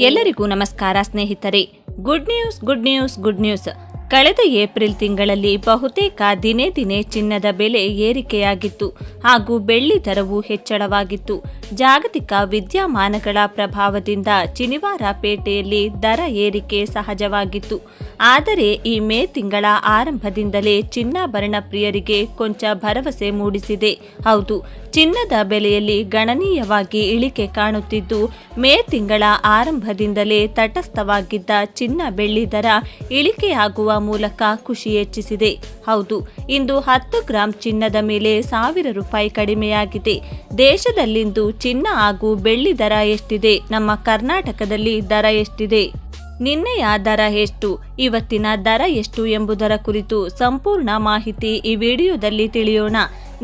ಎಲ್ಲರಿಗೂ ನಮಸ್ಕಾರ ಸ್ನೇಹಿತರೆ. Good news good news good news ಕಳೆದ ಏಪ್ರಿಲ್ ತಿಂಗಳಲ್ಲಿ ಬಹುತೇಕ ದಿನೇ ದಿನೇ ಚಿನ್ನದ ಬೆಲೆ ಏರಿಕೆಯಾಗಿತ್ತು ಹಾಗೂ ಬೆಳ್ಳಿ ದರವು ಹೆಚ್ಚಳವಾಗಿತ್ತು. ಜಾಗತಿಕ ವಿದ್ಯಮಾನಗಳ ಪ್ರಭಾವದಿಂದ ಶನಿವಾರ ಪೇಟೆಯಲ್ಲಿ ದರ ಏರಿಕೆ ಸಹಜವಾಗಿತ್ತು. ಆದರೆ ಈ ಮೇ ತಿಂಗಳ ಆರಂಭದಿಂದಲೇ ಚಿನ್ನಾಭರಣ ಪ್ರಿಯರಿಗೆ ಕೊಂಚ ಭರವಸೆ ಮೂಡಿಸಿದೆ. ಹೌದು, ಚಿನ್ನದ ಬೆಲೆಯಲ್ಲಿ ಗಣನೀಯವಾಗಿ ಇಳಿಕೆ ಕಾಣುತ್ತಿದ್ದು, ಮೇ ತಿಂಗಳ ಆರಂಭದಿಂದಲೇ ತಟಸ್ಥವಾಗಿದ್ದ ಚಿನ್ನ ಬೆಳ್ಳಿ ದರ ಇಳಿಕೆಯಾಗುವ ಮೂಲಕ ಖುಷಿ ಹೆಚ್ಚಿಸಿದೆ. ಹೌದು, ಇಂದು ಹತ್ತು ಗ್ರಾಂ ಚಿನ್ನದ ಮೇಲೆ ಸಾವಿರ ರೂಪಾಯಿ ಕಡಿಮೆಯಾಗಿದೆ. ದೇಶದಲ್ಲಿಂದು ಚಿನ್ನ ಹಾಗೂ ಬೆಳ್ಳಿ ದರ ಎಷ್ಟಿದೆ? ನಮ್ಮ ಕರ್ನಾಟಕದಲ್ಲಿ ದರ ಎಷ್ಟಿದೆ? ನಿನ್ನೆಯ ದರ ಎಷ್ಟು, ಇವತ್ತಿನ ದರ ಎಷ್ಟು ಎಂಬುದರ ಕುರಿತು ಸಂಪೂರ್ಣ ಮಾಹಿತಿ ಈ ವಿಡಿಯೋದಲ್ಲಿ ತಿಳಿಯೋಣ.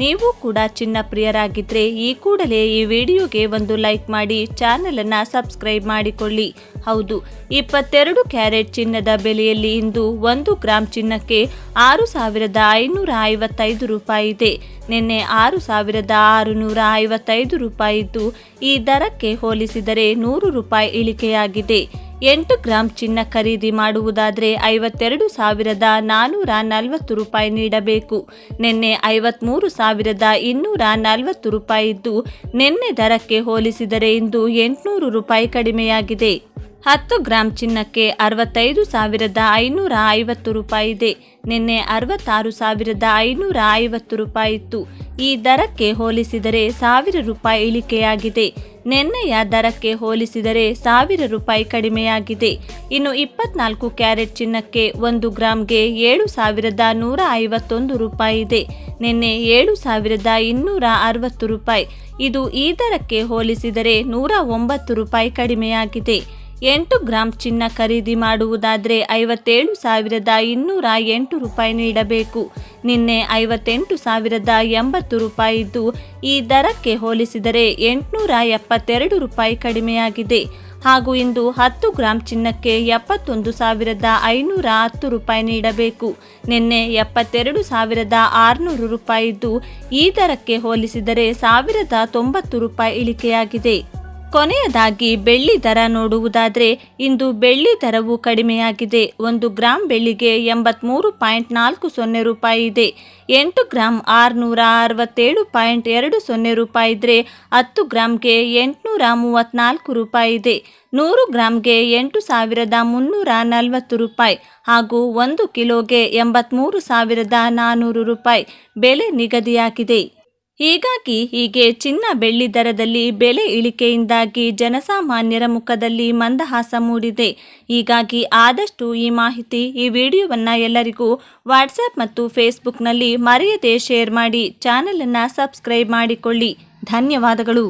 ನೀವು ಕೂಡ ಚಿನ್ನ ಪ್ರಿಯರಾಗಿದ್ದರೆ ಈ ಕೂಡಲೇ ಈ ವಿಡಿಯೋಗೆ ಒಂದು ಲೈಕ್ ಮಾಡಿ ಚಾನೆಲ್ ಅನ್ನ ಸಬ್ಸ್ಕ್ರೈಬ್ ಮಾಡಿಕೊಳ್ಳಿ. ಹೌದು, ಇಪ್ಪತ್ತೆರಡು ಕ್ಯಾರೆಟ್ ಚಿನ್ನದ ಬೆಲೆಯಲ್ಲಿ ಇಂದು ಒಂದು ಗ್ರಾಂ ಚಿನ್ನಕ್ಕೆ ಆರು ಸಾವಿರದ ಐನೂರ ಐವತ್ತೈದು ರೂಪಾಯಿ ಇದೆ. ನಿನ್ನೆ ಆರು ಸಾವಿರದ ಆರುನೂರ ಐವತ್ತೈದು ರೂಪಾಯಿ ಇದ್ದು, ಈ ದರಕ್ಕೆ ಹೋಲಿಸಿದರೆ ನೂರು ರೂಪಾಯಿ ಇಳಿಕೆಯಾಗಿದೆ. ಎಂಟು ಗ್ರಾಂ ಚಿನ್ನ ಖರೀದಿ ಮಾಡುವುದಾದರೆ ಐವತ್ತೆರಡು ಸಾವಿರದ ನಾನ್ನೂರ ನಲವತ್ತು ರೂಪಾಯಿ ನೀಡಬೇಕು. ನಿನ್ನೆ ಐವತ್ಮೂರು ಸಾವಿರದ ಇನ್ನೂರ ನಲವತ್ತು ರೂಪಾಯಿ ಇದ್ದು ನಿನ್ನೆ ದರಕ್ಕೆ ಹೋಲಿಸಿದರೆ ಇಂದು ಎಂಟುನೂರು ರೂಪಾಯಿ ಕಡಿಮೆಯಾಗಿದೆ. ಹತ್ತು ಗ್ರಾಂ ಚಿನ್ನಕ್ಕೆ ಅರವತ್ತೈದು ಸಾವಿರದ ಐನೂರ ಐವತ್ತು ರೂಪಾಯಿ ಇದೆ. ನಿನ್ನೆ ಅರವತ್ತಾರು ಸಾವಿರದ ಐನೂರ ಐವತ್ತು ರೂಪಾಯಿ ಇತ್ತು. ಈ ದರಕ್ಕೆ ಹೋಲಿಸಿದರೆ ಸಾವಿರ ರೂಪಾಯಿ ಇಳಿಕೆಯಾಗಿದೆ. ನಿನ್ನೆಯ ದರಕ್ಕೆ ಹೋಲಿಸಿದರೆ ಸಾವಿರ ರೂಪಾಯಿ ಕಡಿಮೆಯಾಗಿದೆ. ಇನ್ನು ಇಪ್ಪತ್ನಾಲ್ಕು ಕ್ಯಾರೆಟ್ ಚಿನ್ನಕ್ಕೆ ಒಂದು ಗ್ರಾಮ್ಗೆ ಏಳು ಸಾವಿರದ ನೂರ ಐವತ್ತೊಂದು ರೂಪಾಯಿ ಇದೆ. ನಿನ್ನೆ ಏಳು ಸಾವಿರದ ಇನ್ನೂರ ಅರವತ್ತು ರೂಪಾಯಿ. ಇದು ಈ ದರಕ್ಕೆ ಹೋಲಿಸಿದರೆ ನೂರ ಒಂಬತ್ತು ರೂಪಾಯಿ ಕಡಿಮೆಯಾಗಿದೆ. ಎಂಟು ಗ್ರಾಂ ಚಿನ್ನ ಖರೀದಿ ಮಾಡುವುದಾದರೆ ಐವತ್ತೇಳು ಸಾವಿರದ ಇನ್ನೂರ ಎಂಟು ರೂಪಾಯಿ ನೀಡಬೇಕು. ನಿನ್ನೆ ಐವತ್ತೆಂಟು ಸಾವಿರದ ಎಂಬತ್ತು ರೂಪಾಯಿ ಇದ್ದು, ಈ ದರಕ್ಕೆ ಹೋಲಿಸಿದರೆ ಎಂಟುನೂರ ಎಪ್ಪತ್ತೆರಡು ರೂಪಾಯಿ ಕಡಿಮೆಯಾಗಿದೆ. ಹಾಗೂ ಇಂದು ಹತ್ತು ಗ್ರಾಂ ಚಿನ್ನಕ್ಕೆ ಎಪ್ಪತ್ತೊಂದು ಸಾವಿರದ ಐನೂರ ಹತ್ತು ರೂಪಾಯಿ ನೀಡಬೇಕು. ನಿನ್ನೆ ಎಪ್ಪತ್ತೆರಡು ಸಾವಿರದ ಆರುನೂರು ರೂಪಾಯಿ ಇದ್ದು, ಈ ದರಕ್ಕೆ ಹೋಲಿಸಿದರೆ ಸಾವಿರದ ತೊಂಬತ್ತು ರೂಪಾಯಿ ಇಳಿಕೆಯಾಗಿದೆ. ಕೊನೆಯದಾಗಿ ಬೆಳ್ಳಿ ದರ ನೋಡುವುದಾದರೆ ಇಂದು ಬೆಳ್ಳಿ ದರವು ಕಡಿಮೆಯಾಗಿದೆ. ಒಂದು ಗ್ರಾಂ ಬೆಳ್ಳಿಗೆ ಎಂಬತ್ಮೂರು ಪಾಯಿಂಟ್ ನಾಲ್ಕು ಸೊನ್ನೆ ರೂಪಾಯಿ ಇದೆ. ಎಂಟು ಗ್ರಾಂ ಆರುನೂರ ಅರವತ್ತೇಳು ಪಾಯಿಂಟ್ ಎರಡು ಸೊನ್ನೆ ರೂಪಾಯಿ ಇದ್ದರೆ ಹತ್ತು ಗ್ರಾಮ್ಗೆ ಎಂಟುನೂರ ಮೂವತ್ತ್ನಾಲ್ಕು ರೂಪಾಯಿ ಇದೆ. ನೂರು ಗ್ರಾಮ್ಗೆ ಎಂಟು ಸಾವಿರದ ಮುನ್ನೂರ ನಲವತ್ತು ರೂಪಾಯಿ ಹಾಗೂ ಒಂದು ಕಿಲೋಗೆ ಎಂಬತ್ತ್ಮೂರು ಸಾವಿರದ ನಾನ್ನೂರು ರೂಪಾಯಿ ಬೆಲೆ ನಿಗದಿಯಾಗಿದೆ. ಹೀಗಾಗಿ ಹೀಗೆ ಚಿನ್ನ ಬೆಳ್ಳಿ ದರದಲ್ಲಿ ಬೆಲೆ ಇಳಿಕೆಯಿಂದಾಗಿ ಜನಸಾಮಾನ್ಯರ ಮುಖದಲ್ಲಿ ಮಂದಹಾಸ ಮೂಡಿದೆ. ಹೀಗಾಗಿ ಆದಷ್ಟು ಈ ಮಾಹಿತಿ ಈ ವಿಡಿಯೋವನ್ನು ಎಲ್ಲರಿಗೂ ವಾಟ್ಸಪ್ ಮತ್ತು ಫೇಸ್ಬುಕ್ನಲ್ಲಿ ಮರೆಯದೆ ಶೇರ್ ಮಾಡಿ ಚಾನಲನ್ನು ಸಬ್ಸ್ಕ್ರೈಬ್ ಮಾಡಿಕೊಳ್ಳಿ. ಧನ್ಯವಾದಗಳು.